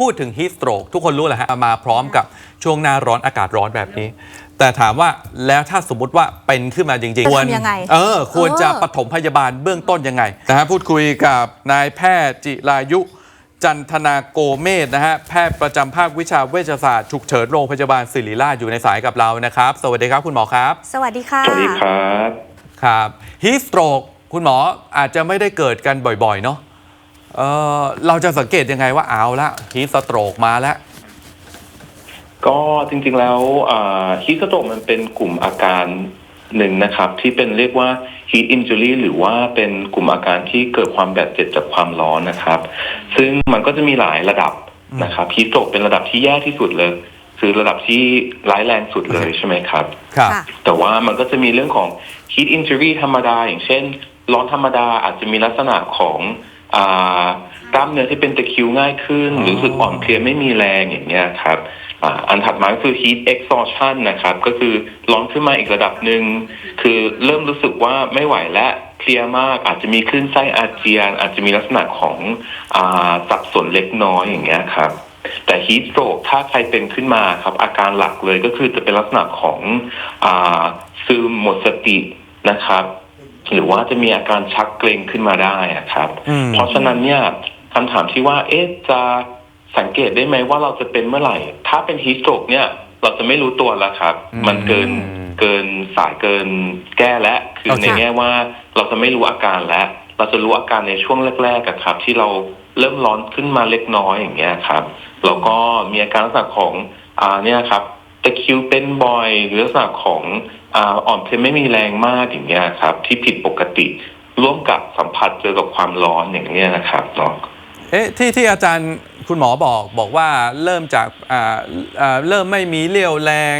พูดถึงฮีสโตรกทุกคนรู้แหละฮะมาพร้อมกับช่วงหน้าร้อนอากาศร้อนแบบนี้ แต่ถามว่าแล้วถ้าสมมุติว่าเป็นขึ้นมาจริงจะๆควรทำยังไงเออควรจะเออ ปฐมพยาบาลเบื้องต้นยังไงนะฮะพูดคุยกับนายแพทย์จิรายุ จันทนาโกเมศนะฮะแพทย์ประจำภาควิชาเวชศาสตร์ฉุกเฉินโรงพยาบาลศิริราชอยู่ในสายกับเรานะครับ สวัสดีครับคุณหมอครับ สวัสดีค่ะ สวัสดีครับ ครับฮีสโตรกคุณหมออาจจะไม่ได้เกิดกันบ่อยๆ เนาะ เออเราจะสังเกตยังไงว่าเอาละฮีสโตรกมาแล้ว ก็จริงๆแล้วฮีสโตรกมันเป็นกลุ่มอาการหนึ่งนะครับ ที่เป็นเรียกว่า heat injury หรือว่าเป็นกลุ่มอาการที่เกิดความบาดเจ็บจากความร้อนนะครับ ซึ่งมันก็จะมีหลายระดับนะครับฮีสโตรกเป็นระดับที่แย่ที่สุดเลยคือระดับที่ร้ายแรงสุดเลยใช่ไหมครับ ครับค่ะแต่ว่ามันก็จะมีเรื่องของ heat injury ธรรมดา อย่างเช่น ร้อนธรรมดาอาจจะมีลักษณะของอา กล้ามเนื้อที่เป็นตะคริวง่ายขึ้นอ๋อหรือรู้สึกอ่อนเพลียไม่มีแรงอย่างเงี้ยครับอ่าอันถัดมาก็คือ heat exhaustion นะครับ ก็คือร้อนขึ้นมาอีกระดับหนึ่ง คือเริ่มรู้สึกว่าไม่ไหวและเพลียมาก อาจจะมีคลื่นไส้อาเจียน อาจจะมีลักษณะของอาสับสนเล็กน้อยอย่างเงี้ยครับ แต่ฮีทโ r รกถ้าใครเป็นขึ้นมาครับ อาการหลักเลยก็คือจะเป็นลักษณะของอาซึมหมดสตินะครับ หรือว่าจะมีอาการชักเกร็งขึ้นมาได้อะครับอืมเพราะฉะนั้นเนี่ยคำถามที่ว่า เอ๊ะจะสังเกตได้ไหมว่าเราจะเป็นเมื่อไหร่ ถ้าเป็นฮีสโตรกเนี่ย เราจะไม่รู้ตัวแล้วครับอืมมันเกินเกินสายเกินแก้และคือโอเคในแง่ว่าเราจะไม่รู้อาการแล้ว เราจะรู้อาการในช่วงแรกๆอะครับ ที่เราเริ่มร้อนขึ้นมาเล็กน้อยอย่างเงี้ยครับแล้วก็มีอาการลักษณะของอ่าเนี่ยครับตะคริวเป็นบ่อยหรือลักษณะของ อ่าอ่อนเพลียไม่มีแรงมากอย่างเงี้ยครับ ที่ผิดปกติร่วมกับสัมผัสเจอกับความร้อนอย่างเงี้ยนะครับเนาะเอ๊ะที่ที่อาจารย์คุณหมอบอกบอกว่าเริ่มจากอ่าอ่าเริ่มไม่มีเรี่ยวแรง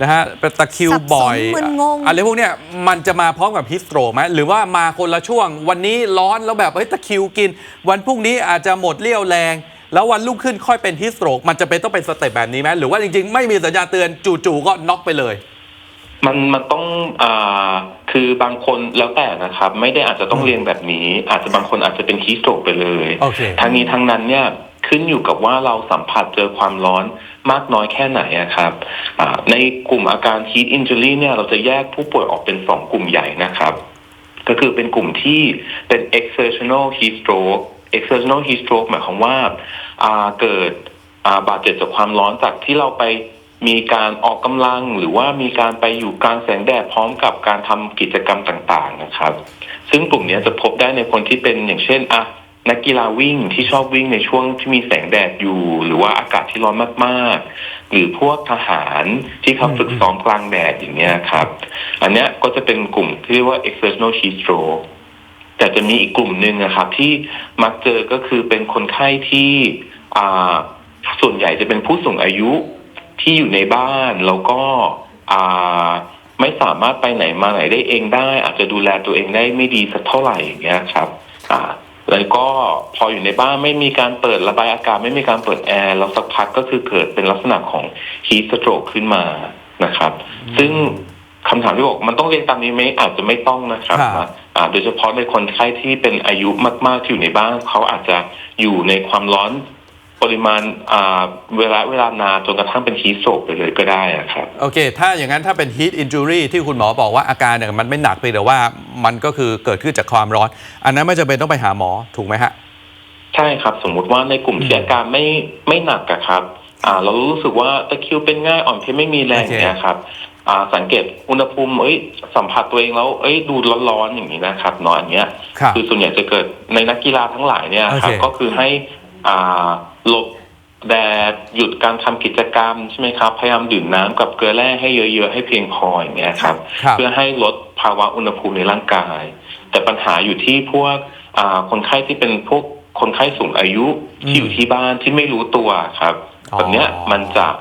นะฮะเป็นตะคริวสับสนบ่อยมึนงง อะไรพวกเนี้ยมันจะมาพร้อมกับฮิสโตรกไหมหรือว่ามาคนละช่วง วันนี้ร้อนแล้วแบบเฮ้ยตะคริวกิน วันพรุ่งนี้อาจจะหมดเรี่ยวแรง แล้ววันรุ่งขึ้นค่อยเป็นฮิสโตรกมันจะเป็นต้องเป็นสเต็ปแบบนี้ไหมหรือว่าจริงๆ ไม่มีสัญญาณเตือนจู่ๆก็น็อกไปเลย มันมันต้องอ่าคือบางคนแล้วแต่นะครับ ไม่ได้อาจจะต้องอืมเรียงแบบนี้ อาจจะบางคนอาจจะเป็นฮีสโตรกไปเลยโอเค ทั้งนี้ทั้งนั้นเนี่ยขึ้นอยู่กับว่าเราสัมผัสเจอความร้อนมากน้อยแค่ไหนอะครับอ่าในกลุ่มอาการ heat injury เนี่ยเราจะแยกผู้ป่วยออกเป็นสองกลุ่มใหญ่นะครับ ก็คือเป็นกลุ่มที่เป็น exertional heat stroke exertional heat stroke หมายความว่าอ่าเกิดอ่าบาดเจ็บจากความร้อนจากที่เราไป มีการออกกำลังหรือว่ามีการไปอยู่กลางแสงแดดพร้อมกับการทำกิจกรรมต่างๆนะครับ ซึ่งกลุ่มนี้จะพบได้ในคนที่เป็นอย่างเช่นอะนักกีฬาวิ่งที่ชอบวิ่งในช่วงที่มีแสงแดดอยู่ หรือว่าอากาศที่ร้อนมากๆ หรือพวกทหารที่เขาฝึกซ้อมกลางแดดอย่างเงี้ยครับ อันเนี้ยก็จะเป็นกลุ่มที่เรียกว่า exertional heat stroke แต่จะมีอีกกลุ่มหนึ่งนะครับ ที่มักเจอก็คือเป็นคนไข้ที่อ่าส่วนใหญ่จะเป็นผู้สูงอายุ ที่อยู่ในบ้านแล้วก็อ่าไม่สามารถไปไหนมาไหนได้เองได้ อาจจะดูแลตัวเองได้ไม่ดีสักเท่าไหร่อย่างเงี้ยครับ อ่า แล้วก็พออยู่ในบ้านไม่มีการเปิดระบายอากาศไม่มีการเปิดแอร์แล้วสักพักก็คือเกิดเป็นลักษณะของ heat stroke ขึ้นมานะครับ ซึ่งคำถามที่บอกมันต้องเรียนตามนี้ไหมอาจจะไม่ต้องนะครับครับอ่าโดยเฉพาะในคนไข้ที่เป็นอายุมากๆที่อยู่ในบ้านเขาอาจจะอยู่ในความร้อน ปริมาณอ่าเวลาเวลานานจนกระทั่งเป็น heat stroke ไปเลยก็ได้อะครับ โอเค ถ้าอย่างนั้นถ้าเป็น heat injury ที่คุณหมอบอกว่าอาการเนี่ยมันไม่หนักเพียงแต่ว่ามันก็คือเกิดขึ้นจากความร้อน อันนั้นไม่จำเป็นต้องไปหาหมอถูกไหมฮะ ใช่ครับ สมมุติว่าในกลุ่มที่อาการไม่ไม่หนักอะครับ อ่า เรารู้สึกว่าตะคริวเป็นง่ายอ่อนเพลียไม่มีแรงโอเค เนี่ยครับ อ่า สังเกตอุณหภูมิเอ้ยสัมผัสตัวเองแล้วเอ้ยดูร้อนๆอย่างนี้นะครับเนาะอันเนี้ย ครับ คือส่วนใหญ่จะเกิดในนักกีฬาทั้งหลายเนี่ยครับ โอเคก็คือให้อ่า หลบแดดหยุดการทำกิจกรรมใช่ไหมครับ พยายามดื่มน้ำกับเกลือแร่ให้เยอะๆให้เพียงพออย่างเงี้ยครับครับ เพื่อให้ลดภาวะอุณหภูมิในร่างกาย แต่ปัญหาอยู่ที่พวกอ่าคนไข้ที่เป็นพวกคนไข้สูงอายุที่อยู่ที่บ้านที่ไม่รู้ตัวครับอ๋อแบบเนี้ยมันจะอ่า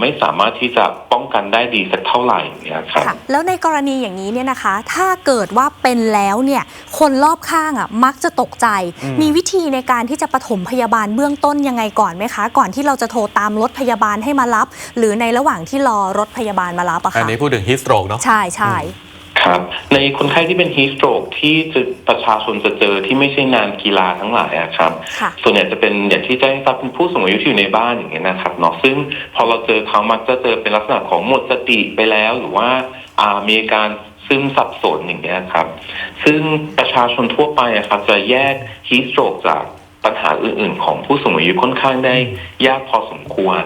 ไม่สามารถที่จะป้องกันได้ดีสักเท่าไหร่เนี่ยครับค่ะแล้วในกรณีอย่างนี้เนี่ยนะคะ ถ้าเกิดว่าเป็นแล้วเนี่ยคนรอบข้างอะมักจะตกใจอืมมีวิธีในการที่จะปฐมพยาบาลเบื้องต้นยังไงก่อนไหมคะ ก่อนที่เราจะโทรตามรถพยาบาลให้มารับ หรือในระหว่างที่รอรถพยาบาลมารับอะอันค่ะนี้พูดถึง heat stroke เนาะ ใช่ใช่ค ครับ ในคนไข้ที่เป็นฮีสโตรกที่จะประชาชนจะเจอที่ไม่ใช่งานกีฬาทั้งหลายอะครับค่ะส่วนใหญ่จะเป็นอย่างที่แจ้งให้ทราบเป็นผู้สูงอายุที่อยู่ในบ้านอย่างเงี้ยนะครับเนาะซึ่งพอเราเจอเขามักจะเจอเป็นลักษณะของหมดสติไปแล้วหรือว่าอ่ามีอาการซึมสับสนอย่างเงี้ยครับ ซึ่งประชาชนทั่วไปอะครับจะแยกฮีสโตรกจากปัญหาอื่นๆ ของผู้สูงอายุค่อนข้างได้ยากพอสมควร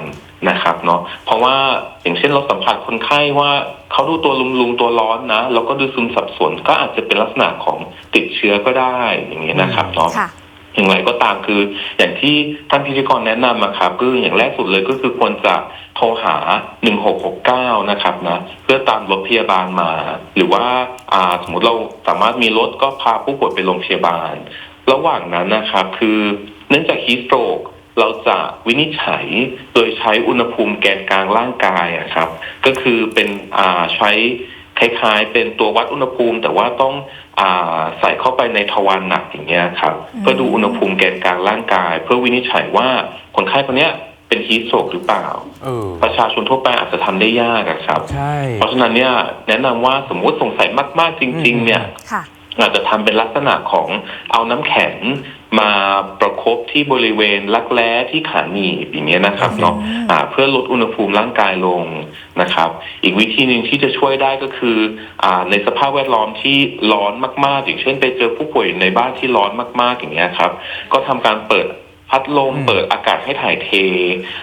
นะครับเนาะเพราะว่าอย่างเช่นเราสัมผัสคนไข้ว่าเขาดูตัวลุงๆตัวร้อนนะแล้วก็ดูซึมสับสนก็อาจจะเป็นลักษณะของติดเชื้อก็ได้อย่างเงี้ยนะครับเนาะค่ะอย่างไรก็ตามคืออย่างที่ท่านพิธีกรแนะนำมาครับก็คืออย่างแรกสุดเลยก็คือควรจะโทรหา 1669 นะครับนะเพื่อตามรถพยาบาลมา หรือว่าอ่าสมมติเราสามารถมีรถก็พาผู้ป่วยไปโรงพยาบาล ระหว่างนั้นนะครับ คือเนื่องจากฮีสโตรก เราจะวินิจฉัยโดยใช้อุณหภูมิแกนกลางร่างกายอะครับ ก็คือเป็นอ่าใช้คล้ายๆ เป็นตัววัดอุณหภูมิ แต่ว่าต้องอ่าใส่เข้าไปในทวารหนักอย่างเงี้ยครับอืมเพื่อดูอุณหภูมิแกนกลางร่างกาย เพื่อวินิจฉัยว่าคนไข้คนเนี้ยเป็นฮีสโตรกหรือเปล่าเออประชาชนทั่วไปอาจจะทำได้ยากอะครับใช่เพราะฉะนั้นเนี่ยแนะนำว่าสมมุติสงสัยมาก ๆ จริง ๆ เนี่ยค่ะอาจจะทำเป็นลักษณะของเอาน้ำแข็งมาประคบที่บริเวณรักแร้ที่ขาหนีบอย่างเงี้ยนะครับเนาะอืมอ่าเพื่อลดอุณหภูมิร่างกายลงนะครับ อีกวิธีหนึ่งที่จะช่วยได้ก็คืออ่าในสภาพแวดล้อมที่ร้อนมาก ๆ อย่างเช่น ไปเจอผู้ป่วยในบ้านที่ร้อนมาก ๆ อย่างเงี้ยครับ ก็ทำการเปิดพัดลมอืมเปิดอากาศให้ถ่ายเท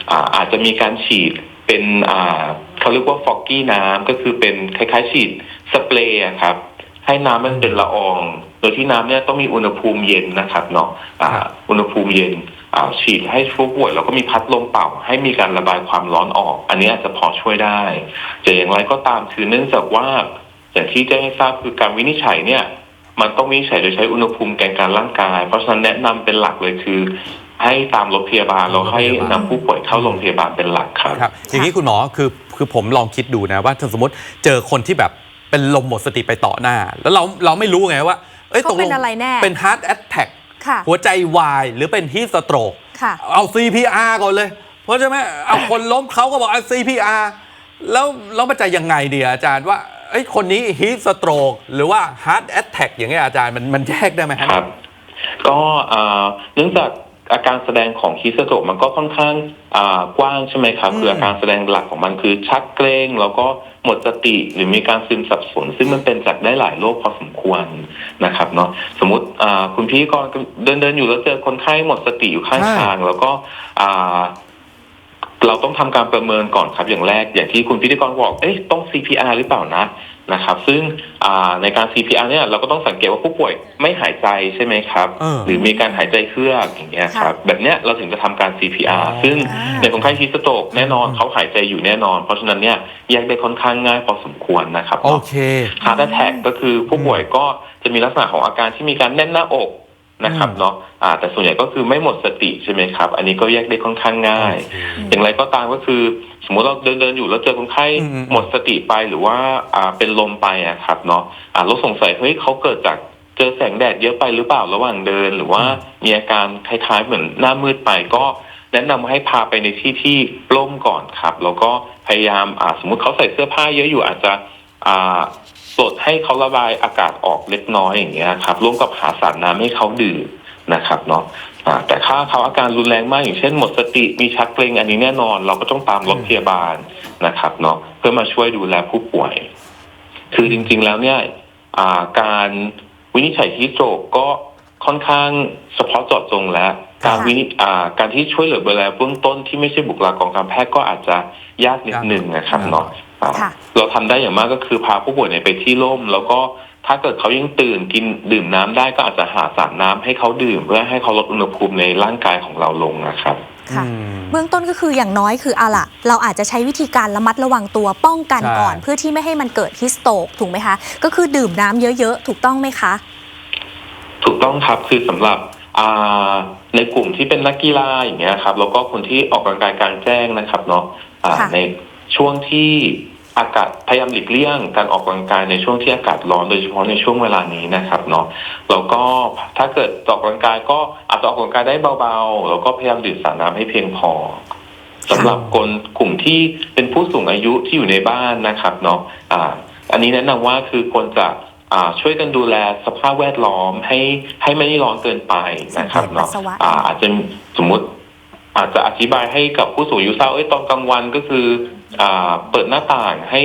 อ่าอาจจะมีการฉีดเป็นอ่าเขาเรียกว่าฟอกกี้น้ำก็คือเป็นคล้ายๆฉีดสเปรย์อะครับ ให้น้ำมันเป็นละออง โดยที่น้ำเนี่ยต้องมีอุณหภูมิเย็นนะครับเนาะอ่าครับอุณหภูมิเย็นอ่าฉีดให้ผู้ป่วยแล้วก็มีพัดลมเป่า ให้มีการระบายความร้อนออก อันนี้อาจจะพอช่วยได้แต่อย่างไรก็ตามคือเนื่องจากว่าอย่างที่แจ้งให้ทราบคือการวินิจฉัยเนี่ย มันต้องวินิจฉัยโดยใช้อุณหภูมิแกนกลางร่างกาย เพราะฉะนั้นแนะนำเป็นหลักเลยคือ ให้ตามรถพยาบาลแล้วให้นำผู้ป่วยเข้าโรงพยาบาลเป็นหลักครับครับอย่างนี้คุณหมอคือคือผมลองคิดดูนะว่าถ้าสมมติเจอคนที่แบบ เป็นลมหมดสติไปต่อหน้า แล้วเราเราไม่รู้ไงว่า เอ้ยเขาตกลเป็งนอะไรแน่ เป็น heart attack ค่ะ หัวใจวายหรือเป็นฮีสโตรก ค่ะ เอา CPR ก่อนเลย เพราะใช่ไหมเอาคนล้มเขาก็บอกเอา CPR แล้วแล้วมันจะยังไงดีอาจารย์ว่าเอ้ยคนนี้ฮีสโตรกหรือว่า heart attack อย่างเงี้ยอาจารย์มันมันแยกได้ไหมฮะ ครับ ก็อ่าเนื่องจาก อาการแสดงของฮิสโตรกมันก็ค่อนข้างอ่ากว้างใช่ไหมครับอืมคืออาการแสดงหลักของมันคือชักเกรงแล้วก็หมดสติหรือมีการซึมสับสน ซึ่งมันเป็นจากได้หลายโรคพอสมควรนะครับเนาะสมมติอ่าคุณพี่ก็เดินเดินๆอยู่แล้วเจอคนไข้หมดสติอยู่ข้างทาง แล้วก็อ่า เราต้องทำการประเมินก่อนครับอย่างแรก อย่างที่คุณพิธีกรบอกเอ๊ะต้อง CPR หรือเปล่านะนะครับ ซึ่งอ่าในการ CPR เนี่ยเราก็ต้องสังเกตว่าผู้ป่วยไม่หายใจใช่ไหมครับเออหรือมีการหายใจเครือกอย่างเงี้ยครับแบบเนี้ยเราถึงจะทำการ CPR อ๋อซึ่งอ่าในคนไข้ฮิสโตรกแน่นอนเขาหายใจอยู่แน่นอน เพราะฉะนั้นเนี่ยแยกได้ค่อนข้างง่ายพอสมควรนะครับโอเคฮาร์ดแท็กก็คือผู้ป่วยก็จะมีลักษณะของอาการที่มีการแน่นหน้าอก นะครับอืมเนาะอ่าแต่ส่วนใหญ่ก็คือไม่หมดสติใช่ไหมครับ อันนี้ก็แยกได้ค่อนข้างง่ายโอเคอย่างไรก็ตามก็คือ สมมุติเราเดินเดินๆอยู่แล้วเจอคนไข้อืมอืมหมดสติไปหรือว่าอ่าเป็นลมไปอะครับเนาะอ่าเราสงสัยเฮ้ยเขาเกิดจากเจอแสงแดดเยอะไปหรือเปล่าระหว่างเดิน หรือว่ามีอาการคล้ายๆเหมือนหน้ามืดไปก็แนะนำให้พาไปในที่ที่ปล้มก่อนครับ แล้วก็พยายามอ่าสมมุติเขาใส่เสื้อผ้าเยอะอยู่อาจจะอ่า ปลดให้เขาระบายอากาศออกเล็กน้อยอย่างเงี้ยครับร่วมกับหาสารน้ำให้เขาดื่มนะครับเนาะแต่ถ้าเขาอาการรุนแรงมากอย่างเช่นหมดสติมีชักเกรงอันนี้แน่นอน เราก็ต้องตามรถพยาบาลนะครับเนาะเพื่อมาช่วยดูแลผู้ป่วย คือจริงๆแล้วเนี่ยาการวินิจฉัยฮีสโตรกก็ค่อนข้างเฉพาะเจาะจงและการวินิจอ่าการที่ช่วยเหลือดูแลเบื้องต้นที่ไม่ใช่บุคลากรการแพทย์ก็อาจจะยากนิดนึงนะครับเนาะ อ่าค่ะเราทำได้อย่างมากก็คือพาผู้ป่วยเนี่ยไปที่ร่ม แล้วก็ถ้าเกิดเขายังตื่นกินดื่มน้ำได้ก็อาจจะหาสารน้ำให้เขาดื่ม เพื่อให้เขาลดอุณหภูมิในร่างกายของเราลงนะครับค่ะอืมเบื้องต้นก็คืออย่างน้อยคืออะล่ะเราอาจจะใช้วิธีการระมัดระวังตัวป้องกันใช่ก่อน เพื่อที่ไม่ให้มันเกิดฮิสโตกถูกไหมคะ ก็คือดื่มน้ำเยอะๆ ถูกต้องไหมคะ ถูกต้องครับคือสำหรับอ่าในกลุ่มที่เป็นนักกีฬาอย่างเงี้ยครับแล้วก็คนที่ออกกำลังกายกลางแจ้งนะครับเนาะอ่าค่ะในช่วงที่ อากาศพยายามหลีกเลี่ยงการออกกำลังกายในช่วงที่อากาศร้อน โดยเฉพาะในช่วงเวลานี้นะครับเนาะแล้วก็ถ้าเกิดออกกำลังกายก็อาจจะออกกำลังกายได้เบาๆ แล้วก็พยายามดื่มสารน้ำให้เพียงพอสำหรับคนกลุ่มที่เป็นผู้สูงอายุที่อยู่ในบ้านนะครับเนาะอ่า อันนี้แนะนำว่าคือควรจะอ่าช่วยกันดูแลสภาพแวดล้อมให้ให้ไม่ได้ร้อนเกินไปนะครับสังเกตเนาะปัสสาวะอ่าอาจจะสมมุติอาจจะอธิบายให้กับผู้สูงอายุทราบเอ้ยตอนกลางวันก็คืออ่า เปิดหน้าต่างให้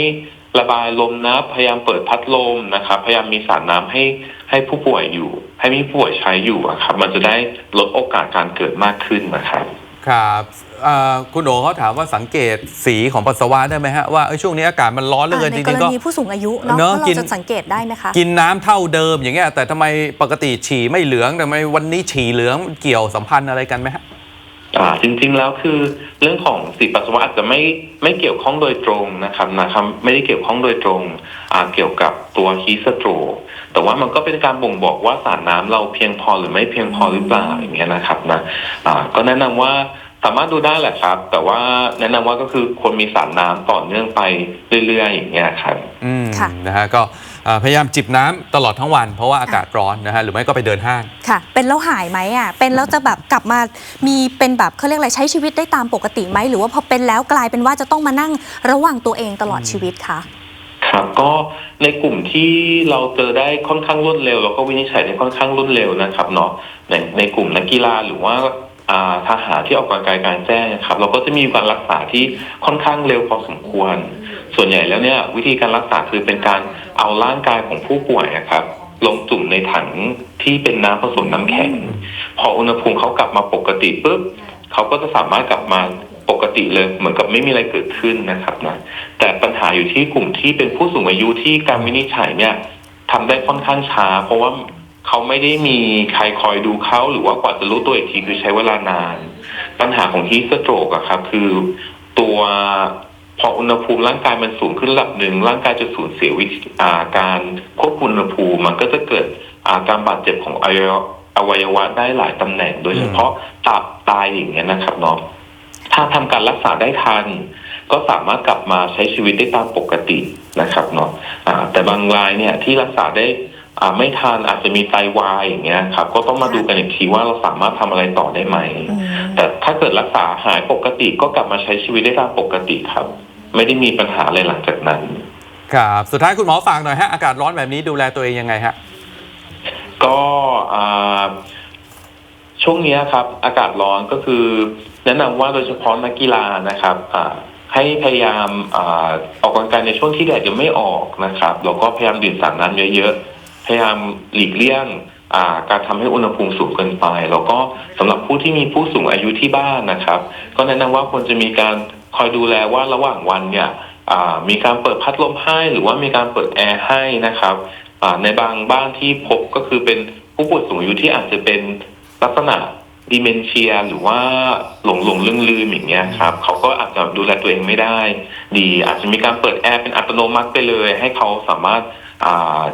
ระบายลมนะ พยายามเปิดพัดลมนะครับ พยายามมีสารน้ำให้ให้ผู้ป่วยอยู่ ให้มีผู้ป่วยใช้อยู่อะครับ มันจะได้ลดโอกาสการเกิดมากขึ้นนะครับ ครับเอ่อคุณโอเขาถามว่าสังเกตสีของปัสสาวะได้ไหมฮะว่าเอ้ยช่วงนี้อากาศมันร้อนเหลือเกินในจกริรงๆก็ณีผู้สูงอายุเนาะเนอะว่ากินเราจะสังเกตได้ไหมคะกินน้ำเท่าเดิมอย่างเงี้ยแต่ทำไมปกติฉี่ไม่เหลืองแต่ทำไมวันนี้ฉี่เหลืองเกี่ยวสัมพันธ์อะไรกันไหมฮะ อ่าจริง ๆ แล้วคือเรื่องของสีปัสสาวะอาจจะไม่ไม่เกี่ยวข้องโดยตรงนะครับนะครับ ไม่ได้เกี่ยวข้องโดยตรงอ่าเกี่ยวกับตัวฮีสโตรแต่ว่ามันก็เป็นการบ่งบอกว่าสารน้ำเราเพียงพอหรือไม่เพียงพอหรือเปล่าอย่างเงี้ยนะครับนะอ่าก็แนะนำว่าสามารถดูได้แหละครับ แต่ว่าแนะนำว่าก็คือควรมีสารน้ำต่อเนื่องไปเรื่อยๆอย่างเงี้ยครับ อืมค่ะนะฮะก็อ่า พยายามจิบน้ำตลอดทั้งวัน เพราะว่าอากาศร้อนนะฮะหรือไม่ก็ไปเดินห้างค่ะ เป็นแล้วหายไหมอะเป็นแล้วจะแบบกลับมามีเป็นแบบเขาเรียกอะไรใช้ชีวิตได้ตามปกติไหมหรือว่าพอเป็นแล้วกลายเป็นว่าจะต้องมานั่งระวังตัวเองตลอดชีวิตคะครับก็ในกลุ่มที่เราเจอได้ค่อนข้างรวดเร็ว แล้วก็วินิจฉัยได้ค่อนข้างรวดเร็วนะครับเนาะในในกลุ่มนักกีฬาหรือว่าอ่า ทหารที่ออกกำลังกายกลารแจ้งครับ เราก็จะมีการรักษาที่ค่อนข้างเร็วพอสมควร ส่วนใหญ่แล้วเนี่ยวิธีการรักษาคือเป็นการเอาร่างกายของผู้ป่วยนะครับ ลงจุ่มในถังที่เป็นน้ำผสมน้ำแข็ง พออุณหภูมิเขากลับมาปกติปุ๊บเขาก็จะสามารถกลับมาปกติเลยเหมือนกับไม่มีอะไรเกิดขึ้นนะครับนะแต่ปัญหาอยู่ที่กลุ่มที่เป็นผู้สูงอายุที่การวินิจฉัยเนี่ยทำได้ค่อนข้างช้า เพราะว่า เขาไม่ได้มีใครคอยดูเขาหรือว่ากว่าจะรู้ตัวอีกทีคือใช้เวลานาน ปัญหาของฮีสโตรกอะครับ คือตัวพออุณหภูมิร่างกายมันสูงขึ้นระดับหนึ่งร่างกายจะสูญเสียวิธีอ่าการควบคุมอุณหภูมิมันก็จะเกิดอาการบาดเจ็บของอวัยวะอวัยวะได้หลายตำแหน่ง โดยเฉพาะตับไตอย่างเงี้ยนะครับเนาะถ้าทำการรักษาได้ทัน ก็สามารถกลับมาใช้ชีวิตได้ตามปกตินะครับเนาะอ่าแต่บางรายเนี่ยที่รักษาได้ ไม่ทันอาจจะมีไตวายอย่างเงี้ยครับ ก็ต้องมาดูกันอีกทีว่าเราสามารถทำอะไรต่อได้ไหมอืมแต่ถ้าเกิดรักษาหายปกติก็กลับมาใช้ชีวิตได้ตามปกติครับ ไม่ได้มีปัญหาอะไรหลังจากนั้น ครับ สุดท้ายคุณหมอฝากหน่อยฮะ อากาศร้อนแบบนี้ดูแลตัวเองยังไงฮะ ก็อ่าช่วงเนี้ยครับ อากาศร้อนก็คือแนะนำว่าโดยเฉพาะนักกีฬานะครับอ่าให้พยายามอาออกกำลังกายในช่วงที่แดดยังไม่ออกนะครับแล้วก็พยายามดื่มสารน้ำเยอะๆ พยายามหลีกเลี่ยงการทำให้อุณหภูมิสูงเกินไป แล้วก็สำหรับผู้ที่มีผู้สูงอายุที่บ้านนะครับ ก็แนะนำว่าควรจะมีการคอยดูแลว่าระหว่างวันเนี่ยมีการเปิดพัดลมให้หรือว่ามีการเปิดแอร์ให้นะครับในบางบ้านที่พบก็คือเป็นผู้ป่วยสูงอายุที่อาจจะเป็นลักษณะดิเมนเชีย หรือว่าหลงหลงลืมลืมอย่างเงี้ยครับเขาก็อาจจะดูแลตัวเองไม่ได้ ดีอาจจะมีการเปิดแอร์เป็นอัตโนมัติไปเลย ให้เขาสามารถ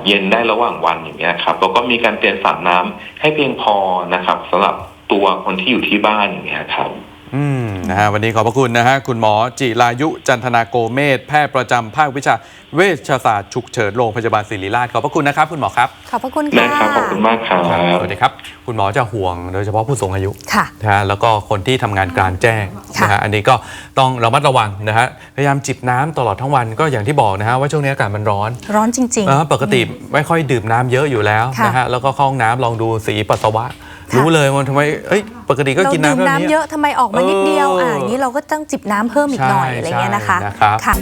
เย็นได้ระหว่างวันอย่างเงี้ยครับแล้วก็มีการเตรียมสารน้ำให้เพียงพอนะครับสำหรับตัวคนที่อยู่ที่บ้านอย่างเงี้ยครับ อืมนะฮะวันนี้ขอบพระคุณนะฮะคุณหมอจิรายุจันทนาโกเมศแพทย์ประจำภาควิชาเวชศาสตร์ฉุกเฉินโรงพยาบาลศิริราชขอบพระคุณนะครับ คุณหมอครับขอบพระคุณได้ค่ะครับขอบคุณมากครับ สวัสดีครับ คุณหมอจะห่วงโดยเฉพาะผู้สูงอายุ ค่ะ นะฮะแล้วก็คนที่ทำงานกลารแจ้งค่ะนะฮะอันนี้ก็ต้องระมัดระวังนะฮะพยายามจิบน้ำตลอดทั้งวันก็อย่างที่บอกนะฮะว่าช่วงนี้อากาศมันร้อนร้อนจริงเออปกติไม่ค่อยดื่มน้ำเยอะอยู่แล้วค่ะ นะฮะแล้วก็เข้าห้องน้ำลองดูสีปัสสาวะค่ะ รู้เลยว่าทำไมเอ้ยปกติๆก็เรากินดื่น้ำมเท่านี้น้ำเยอะทำไมออกมานิดเดียวเอออ่ อ่าอย่างนี้เราก็ต้องจิบน้ำเพิ่มอีกหน่อยใช่อะไรเงี้ยนะคะใช่นะครับ ค่ะ